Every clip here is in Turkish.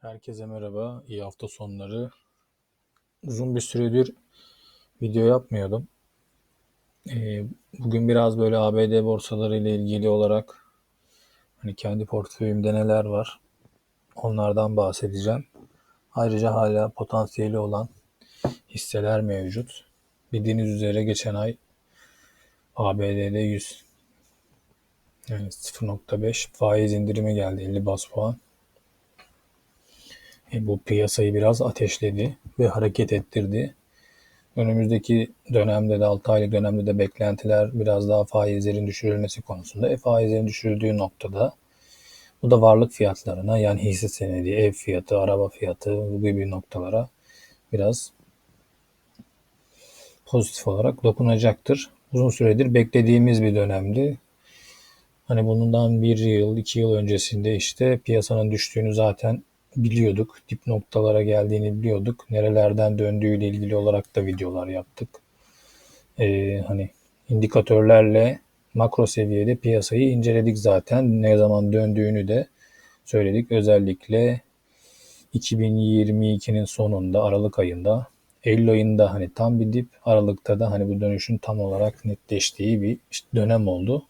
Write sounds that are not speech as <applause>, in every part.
Herkese merhaba, iyi hafta sonları. Uzun bir süredir video yapmıyordum. Ee, bugün biraz böyle ABD borsaları ile ilgili olarak hani kendi portföyümde neler var onlardan bahsedeceğim. Ayrıca hala potansiyeli olan hisseler mevcut. Bildiğiniz üzere geçen ay ABD'de 100 yani 0.5 faiz indirimi geldi 50 bas puan. E, bu piyasayı biraz ateşledi ve hareket ettirdi. Önümüzdeki dönemde de 6 aylık dönemde de beklentiler biraz daha faizlerin düşürülmesi konusunda. E faizlerin düşürüldüğü noktada bu da varlık fiyatlarına yani hisse senedi, ev fiyatı, araba fiyatı bu gibi noktalara biraz pozitif olarak dokunacaktır. Uzun süredir beklediğimiz bir dönemdi. Hani bundan bir yıl, iki yıl öncesinde işte piyasanın düştüğünü zaten biliyorduk. Dip noktalara geldiğini biliyorduk. Nerelerden döndüğüyle ilgili olarak da videolar yaptık. Ee, hani indikatörlerle makro seviyede piyasayı inceledik zaten. Ne zaman döndüğünü de söyledik. Özellikle 2022'nin sonunda Aralık ayında Eylül ayında hani tam bir dip Aralık'ta da hani bu dönüşün tam olarak netleştiği bir işte dönem oldu.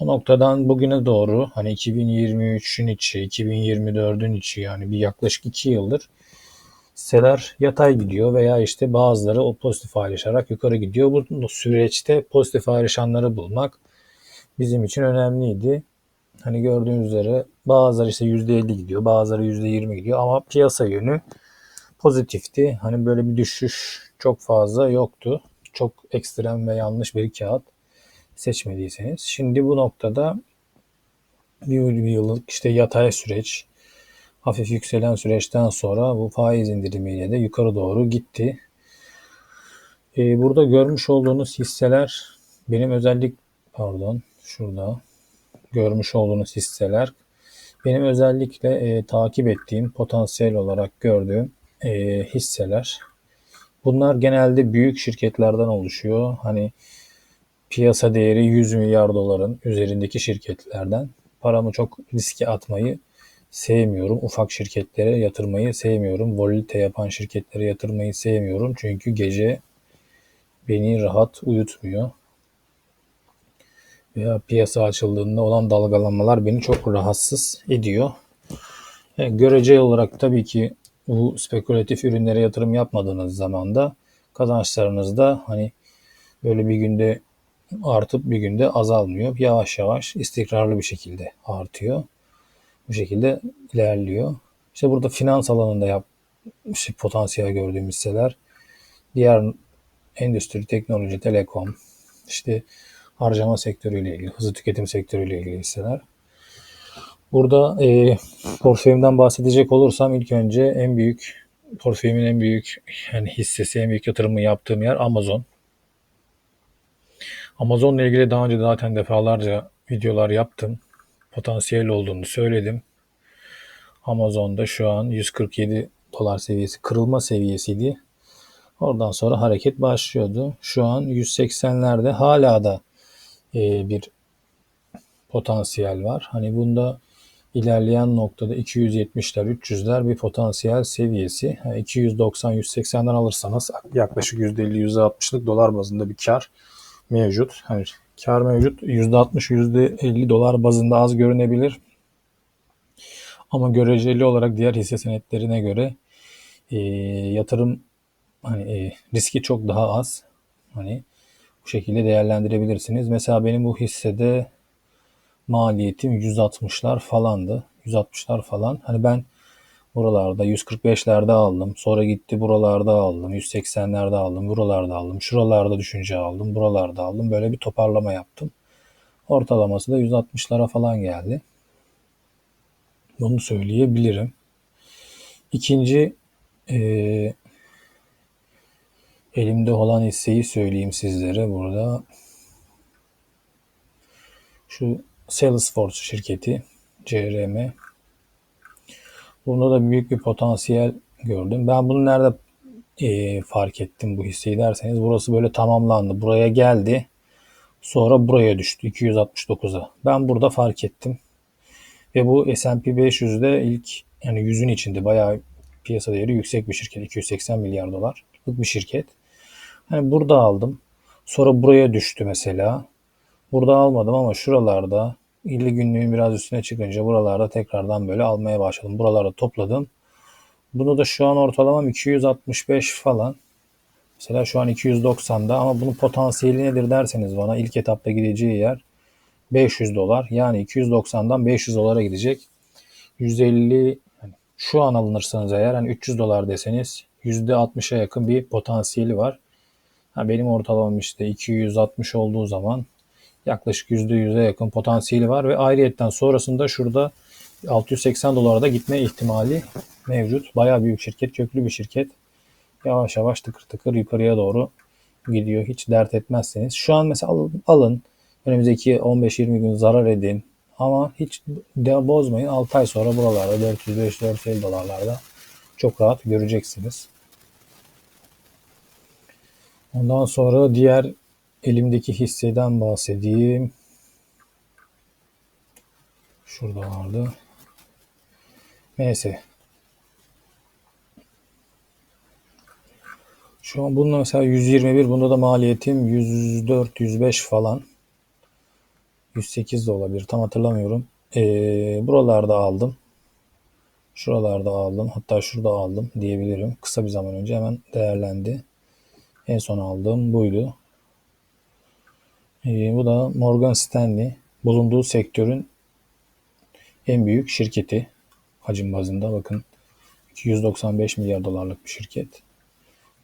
O noktadan bugüne doğru hani 2023'ün içi, 2024'ün içi yani bir yaklaşık 2 yıldır hisseler yatay gidiyor veya işte bazıları o pozitif ayrışarak yukarı gidiyor. Bu süreçte pozitif ayrışanları bulmak bizim için önemliydi. Hani gördüğünüz üzere bazıları işte %50 gidiyor, bazıları %20 gidiyor ama piyasa yönü pozitifti. Hani böyle bir düşüş çok fazla yoktu. Çok ekstrem ve yanlış bir kağıt seçmediyseniz. Şimdi bu noktada bir, bir yıllık işte yatay süreç, hafif yükselen süreçten sonra bu faiz indirimiyle de yukarı doğru gitti. Ee, burada görmüş olduğunuz hisseler benim özellik pardon şurada görmüş olduğunuz hisseler benim özellikle e, takip ettiğim potansiyel olarak gördüğüm e, hisseler. Bunlar genelde büyük şirketlerden oluşuyor. Hani piyasa değeri 100 milyar doların üzerindeki şirketlerden paramı çok riske atmayı sevmiyorum. Ufak şirketlere yatırmayı sevmiyorum. Volite yapan şirketlere yatırmayı sevmiyorum. Çünkü gece beni rahat uyutmuyor. Veya piyasa açıldığında olan dalgalanmalar beni çok rahatsız ediyor. Yani e, göreceli olarak tabii ki bu spekülatif ürünlere yatırım yapmadığınız zaman da kazançlarınız da hani böyle bir günde artıp bir günde azalmıyor. Yavaş yavaş istikrarlı bir şekilde artıyor. Bu şekilde ilerliyor. İşte burada finans alanında yap, işte potansiyel gördüğüm hisseler. Diğer endüstri, teknoloji, telekom, işte harcama sektörüyle ilgili, hızlı tüketim sektörüyle ilgili hisseler. Burada e, portföyümden bahsedecek olursam ilk önce en büyük portföyümün en büyük yani hissesi, en büyük yatırımı yaptığım yer Amazon. Amazon'la ilgili daha önce zaten defalarca videolar yaptım. Potansiyel olduğunu söyledim. Amazon'da şu an 147 dolar seviyesi kırılma seviyesiydi. Oradan sonra hareket başlıyordu. Şu an 180'lerde hala da e, bir potansiyel var. Hani bunda ilerleyen noktada 270'ler 300'ler bir potansiyel seviyesi. Yani 290-180'den alırsanız yaklaşık %50-%60'lık dolar bazında bir kar mevcut. Hani kar mevcut. %60, %50 dolar bazında az görünebilir. Ama göreceli olarak diğer hisse senetlerine göre e, yatırım hani e, riski çok daha az. Hani bu şekilde değerlendirebilirsiniz. Mesela benim bu hissede maliyetim 160'lar falandı. 160'lar falan. Hani ben Buralarda 145'lerde aldım. Sonra gitti buralarda aldım. 180'lerde aldım. Buralarda aldım. Şuralarda düşünce aldım. Buralarda aldım. Böyle bir toparlama yaptım. Ortalaması da 160'lara falan geldi. Bunu söyleyebilirim. İkinci e, elimde olan hisseyi söyleyeyim sizlere burada. Şu Salesforce şirketi CRM Bunda da büyük bir potansiyel gördüm. Ben bunu nerede e, fark ettim bu hisseyi derseniz burası böyle tamamlandı. Buraya geldi. Sonra buraya düştü 269'a. Ben burada fark ettim. Ve bu S&P 500'de ilk yani yüzün içinde bayağı piyasa değeri yüksek bir şirket. 280 milyar dolarlık bir şirket. Hani burada aldım. Sonra buraya düştü mesela. Burada almadım ama şuralarda 50 günlüğün biraz üstüne çıkınca buralarda tekrardan böyle almaya başladım. Buralarda topladım. Bunu da şu an ortalamam 265 falan. Mesela şu an 290'da ama bunun potansiyeli nedir derseniz bana ilk etapta gideceği yer 500 dolar. Yani 290'dan 500 dolara gidecek. 150 yani şu an alınırsanız eğer hani 300 dolar deseniz %60'a yakın bir potansiyeli var. Ha benim ortalamam işte 260 olduğu zaman yaklaşık %100'e yakın potansiyeli var ve ayrıyetten sonrasında şurada 680 dolara da gitme ihtimali mevcut. Bayağı büyük şirket, köklü bir şirket. Yavaş yavaş tıkır tıkır yukarıya doğru gidiyor. Hiç dert etmezseniz. Şu an mesela alın, alın önümüzdeki 15-20 gün zarar edin. Ama hiç de bozmayın. 6 ay sonra buralarda 400-500-450 dolarlarda çok rahat göreceksiniz. Ondan sonra diğer elimdeki hisseden bahsedeyim. Şurada vardı. Neyse. Şu an bununla mesela 121, bunda da maliyetim 104-105 falan. 108 de olabilir. Tam hatırlamıyorum. Ee, buralarda aldım. Şuralarda aldım. Hatta şurada aldım diyebilirim. Kısa bir zaman önce hemen değerlendi. En son aldığım buydu. Ee, bu da Morgan Stanley. Bulunduğu sektörün en büyük şirketi. Hacim bazında bakın 295 milyar dolarlık bir şirket.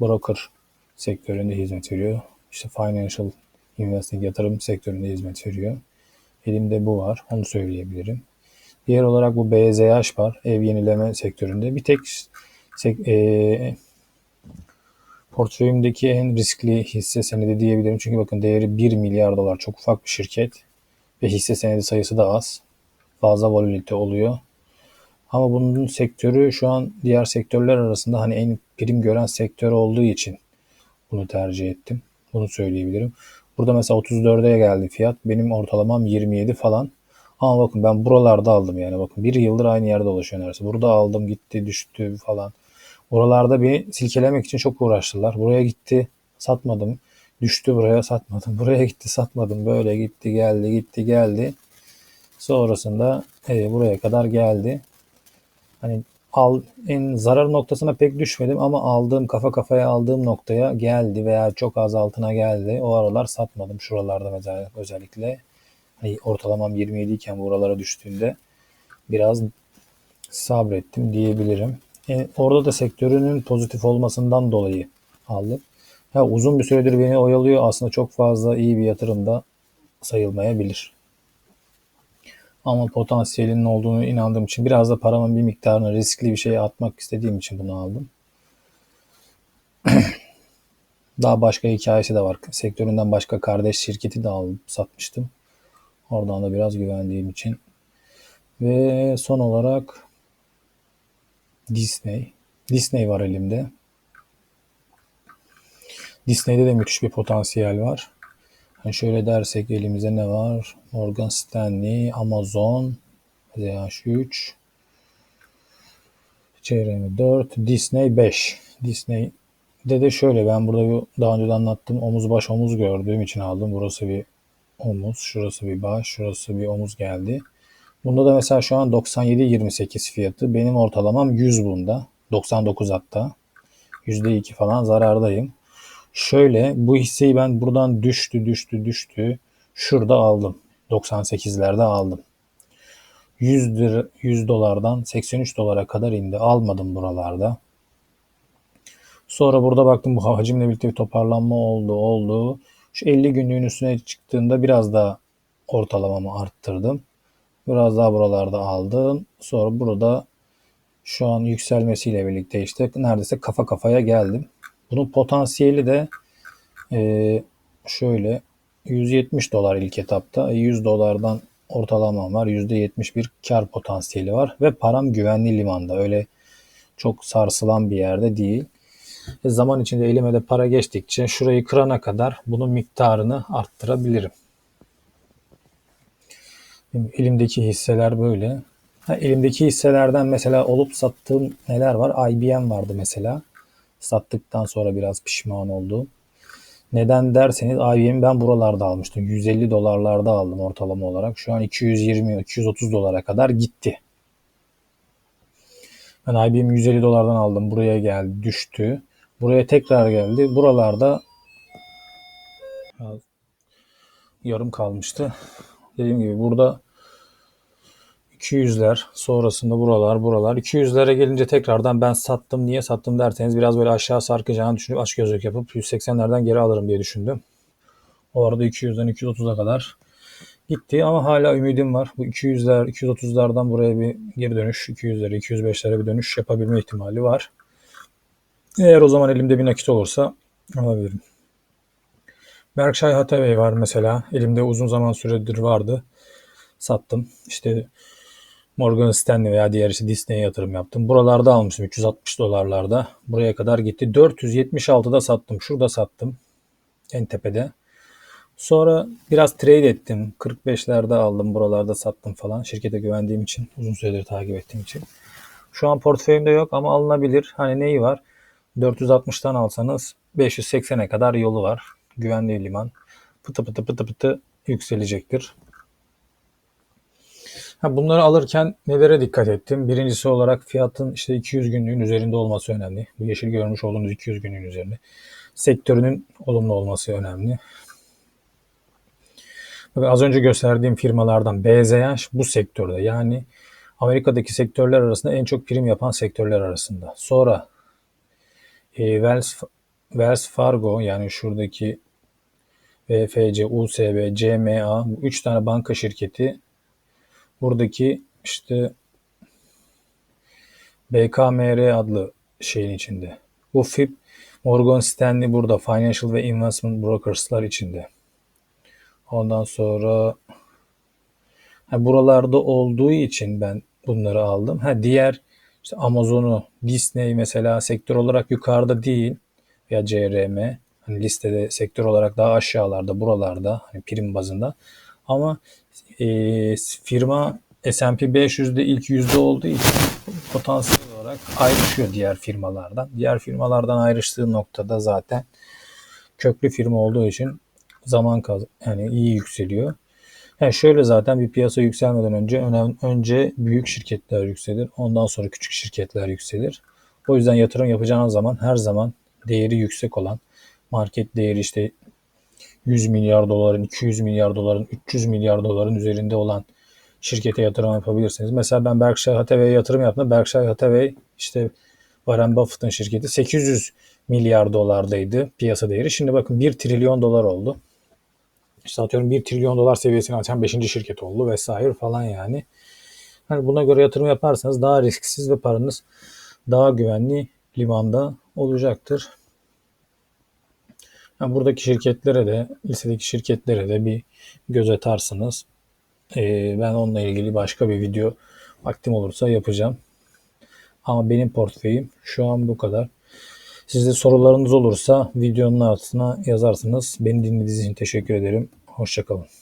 Broker sektöründe hizmet veriyor. İşte financial investing yatırım sektöründe hizmet veriyor. Elimde bu var. Onu söyleyebilirim. Diğer olarak bu BZH var. Ev yenileme sektöründe. Bir tek e, portföyümdeki en riskli hisse senedi diyebilirim. Çünkü bakın değeri 1 milyar dolar. Çok ufak bir şirket. Ve hisse senedi sayısı da az. Fazla volatilite oluyor. Ama bunun sektörü şu an diğer sektörler arasında hani en prim gören sektör olduğu için bunu tercih ettim. Bunu söyleyebilirim. Burada mesela 34'e geldi fiyat. Benim ortalamam 27 falan. Ama bakın ben buralarda aldım yani. Bakın bir yıldır aynı yerde dolaşıyor neredeyse. Burada aldım gitti düştü falan. Oralarda bir silkelemek için çok uğraştılar. Buraya gitti satmadım. Düştü buraya satmadım. <laughs> Buraya gitti satmadım. Böyle gitti geldi gitti geldi. Sonrasında e, buraya kadar geldi. Hani al, en zarar noktasına pek düşmedim ama aldığım kafa kafaya aldığım noktaya geldi veya çok az altına geldi. O aralar satmadım şuralarda mesela özellikle. Hani ortalamam 27 iken buralara düştüğünde biraz sabrettim diyebilirim. E, orada da sektörünün pozitif olmasından dolayı aldım. Ya uzun bir süredir beni oyalıyor. Aslında çok fazla iyi bir yatırım da sayılmayabilir. Ama potansiyelinin olduğunu inandığım için biraz da paramın bir miktarını riskli bir şeye atmak istediğim için bunu aldım. <clears throat> Daha başka hikayesi de var. Sektöründen başka kardeş şirketi de alıp satmıştım. Oradan da biraz güvendiğim için. Ve son olarak Disney. Disney var elimde. Disney'de de müthiş bir potansiyel var. Yani şöyle dersek elimize ne var? Morgan Stanley, Amazon, ZH3, CRM 4, Disney 5. Disney'de de şöyle ben burada bir, daha önce de anlattım omuz baş omuz gördüğüm için aldım. Burası bir omuz, şurası bir baş, şurası bir omuz geldi. Bunda da mesela şu an 97.28 fiyatı. Benim ortalamam 100 bunda. 99 hatta. %2 falan zarardayım. Şöyle bu hisseyi ben buradan düştü düştü düştü. Şurada aldım. 98'lerde aldım. 100, lira, 100 dolardan 83 dolara kadar indi. Almadım buralarda. Sonra burada baktım bu hacimle birlikte bir toparlanma oldu oldu. Şu 50 günlüğün üstüne çıktığında biraz daha ortalamamı arttırdım. Biraz daha buralarda aldım. Sonra burada şu an yükselmesiyle birlikte işte neredeyse kafa kafaya geldim. Bunun potansiyeli de e, şöyle 170 dolar ilk etapta. 100 dolardan ortalamam var. %71 kar potansiyeli var. Ve param güvenli limanda. Öyle çok sarsılan bir yerde değil. E, zaman içinde elime de para geçtikçe şurayı kırana kadar bunun miktarını arttırabilirim. Benim elimdeki hisseler böyle. Ha, elimdeki hisselerden mesela olup sattığım neler var? IBM vardı mesela. Sattıktan sonra biraz pişman oldum. Neden derseniz IBM'i ben buralarda almıştım. 150 dolarlarda aldım ortalama olarak. Şu an 220-230 dolara kadar gitti. Ben IBM'i 150 dolardan aldım. Buraya geldi, düştü. Buraya tekrar geldi. Buralarda yarım kalmıştı. Dediğim gibi burada 200'ler sonrasında buralar buralar 200'lere gelince tekrardan ben sattım niye sattım derseniz biraz böyle aşağı sarkacağını düşünüp aç gözlük yapıp 180'lerden geri alırım diye düşündüm. O arada 200'den 230'a kadar gitti ama hala ümidim var. Bu 200'ler 230'lardan buraya bir geri dönüş 200'lere 205'lere bir dönüş yapabilme ihtimali var. Eğer o zaman elimde bir nakit olursa alabilirim. Berkshire Hathaway var mesela. Elimde uzun zaman süredir vardı. Sattım. İşte Morgan Stanley veya diğer işte Disney'e yatırım yaptım. Buralarda almıştım 360 dolarlarda. Buraya kadar gitti. 476'da sattım. Şurada sattım. En tepede. Sonra biraz trade ettim. 45'lerde aldım. Buralarda sattım falan. Şirkete güvendiğim için. Uzun süredir takip ettiğim için. Şu an portföyümde yok ama alınabilir. Hani neyi var? 460'tan alsanız 580'e kadar yolu var. Güvenli liman. Pıtı pıtı pıtı pıtı yükselecektir. Ha, bunları alırken nelere dikkat ettim? Birincisi olarak fiyatın işte 200 günlüğün üzerinde olması önemli. Bu yeşil görmüş olduğunuz 200 günlüğün üzerinde. Sektörünün olumlu olması önemli. Bakın az önce gösterdiğim firmalardan BZH bu sektörde yani Amerika'daki sektörler arasında en çok prim yapan sektörler arasında. Sonra e, Wells, Wells Fargo yani şuradaki VFC, USB, CMA bu üç tane banka şirketi buradaki işte BKMR adlı şeyin içinde. Bu FIP Morgan Stanley burada Financial ve Investment Brokers'lar içinde. Ondan sonra ha, buralarda olduğu için ben bunları aldım. Ha diğer işte Amazon'u, Disney mesela sektör olarak yukarıda değil ya CRM hani listede sektör olarak daha aşağılarda buralarda hani prim bazında ama e, firma S&P 500'de ilk yüzde olduğu için potansiyel olarak ayrışıyor diğer firmalardan. Diğer firmalardan ayrıştığı noktada zaten köklü firma olduğu için zaman kaz yani iyi yükseliyor. Yani şöyle zaten bir piyasa yükselmeden önce önem, önce büyük şirketler yükselir. Ondan sonra küçük şirketler yükselir. O yüzden yatırım yapacağınız zaman her zaman değeri yüksek olan market değeri işte 100 milyar doların, 200 milyar doların, 300 milyar doların üzerinde olan şirkete yatırım yapabilirsiniz. Mesela ben Berkshire Hathaway'e yatırım yaptım. Berkshire Hathaway işte Warren Buffett'ın şirketi 800 milyar dolardaydı piyasa değeri. Şimdi bakın 1 trilyon dolar oldu. İşte atıyorum 1 trilyon dolar seviyesini açan 5. şirket oldu vesaire falan yani. Hani buna göre yatırım yaparsanız daha risksiz ve paranız daha güvenli limanda olacaktır. Yani buradaki şirketlere de, listedeki şirketlere de bir göz atarsınız. Ee, ben onunla ilgili başka bir video vaktim olursa yapacağım. Ama benim portföyüm şu an bu kadar. Sizde sorularınız olursa videonun altına yazarsınız. Beni dinlediğiniz için teşekkür ederim. Hoşçakalın.